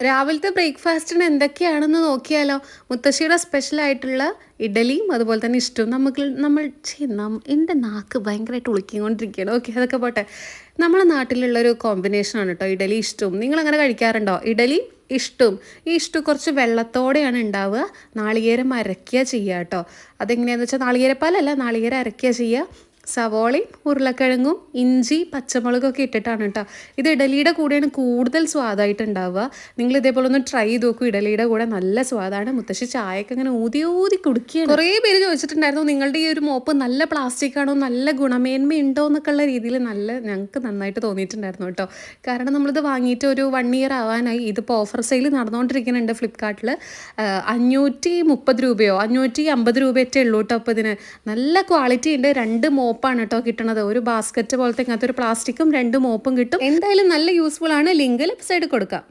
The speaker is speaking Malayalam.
രാവിലത്തെ ബ്രേക്ക്ഫാസ്റ്റിന് എന്തൊക്കെയാണെന്ന് നോക്കിയാലോ? മുത്തശ്ശിയുടെ സ്പെഷ്യൽ ആയിട്ടുള്ള ഇഡലിയും അതുപോലെ തന്നെ ഇഷ്ടവും നമുക്ക് നമ്മൾ എന്റെ നാക്ക് ഭയങ്കരമായിട്ട് ഉളിക്കൊണ്ടിരിക്കുകയാണ് ഓക്കെ അതൊക്കെ പോട്ടെ. നമ്മുടെ നാട്ടിലുള്ള ഒരു കോമ്പിനേഷനാണ് കേട്ടോ ഇഡലി ഇഷ്ടവും. നിങ്ങൾ അങ്ങനെ കഴിക്കാറുണ്ടോ? ഇഡലി ഇഷ്ടവും. ഈ ഇഷ്ടം കുറച്ച് വെള്ളത്തോടെയാണ് ഉണ്ടാവുക. നാളികേരം അരയ്ക്കുക ചെയ്യുക കേട്ടോ അതെങ്ങനെയാണെന്ന് വെച്ചാൽ നാളികേരപ്പാലല്ല നാളികേരം അരയ്ക്കുക ചെയ്യുക. സവോളയും ഉരുളക്കിഴങ്ങും ഇഞ്ചി പച്ചമുളകൊക്കെ ഇട്ടിട്ടാണ് കേട്ടോ. ഇത് ഇഡലിയുടെ കൂടെയാണ് കൂടുതൽ സ്വാദായിട്ട് ഉണ്ടാവുക. നിങ്ങൾ ഇതേപോലെ ഒന്ന് ട്രൈ ചെയ്ത് നോക്കൂ. ഇഡലിയുടെ കൂടെ നല്ല സ്വാദാണ്. മുത്തശ്ശി ചായക്ക് അങ്ങനെ ഊതി ഊതി കുടിക്കുകയാണ്. കുറേ പേര് ചോദിച്ചിട്ടുണ്ടായിരുന്നു നിങ്ങളുടെ ഈ ഒരു മോപ്പ് നല്ല പ്ലാസ്റ്റിക് ആണോ? നല്ല ഗുണമേന്മ ഉണ്ടോ? എന്നൊക്കെ ഉള്ള രീതിയിൽ നല്ല ഞങ്ങൾക്ക് നന്നായിട്ട് തോന്നിയിട്ടുണ്ടായിരുന്നു കേട്ടോ. കാരണം നമ്മളിത് വാങ്ങിയിട്ട് ഒരു വൺ ഇയർ ആവാനായി. ഇതിപ്പോൾ ഓഫർ സെയിൽ നടന്നുകൊണ്ടിരിക്കുന്നുണ്ട് ഫ്ലിപ്കാർട്ടിൽ അഞ്ഞൂറ്റി മുപ്പത് രൂപയോ അഞ്ഞൂറ്റി അമ്പത് രൂപയൊക്കെ ഉള്ളൂ കേട്ടോ അപ്പോൾ ഇതിന്. നല്ല ക്വാളിറ്റി ഉണ്ട്. രണ്ട് മോപ്പാണ് കേട്ടോ കിട്ടണത്. ഒരു ബാസ്ക്കറ്റ് പോലത്തെ ഇങ്ങനത്തെ ഒരു പ്ലാസ്റ്റിക്കും രണ്ട് മോപ്പും കിട്ടും. എന്തായാലും നല്ല യൂസ്ഫുൾ ആണ്. ലിങ്ക് ലെഫ്റ്റ് സൈഡ് കൊടുക്കാം.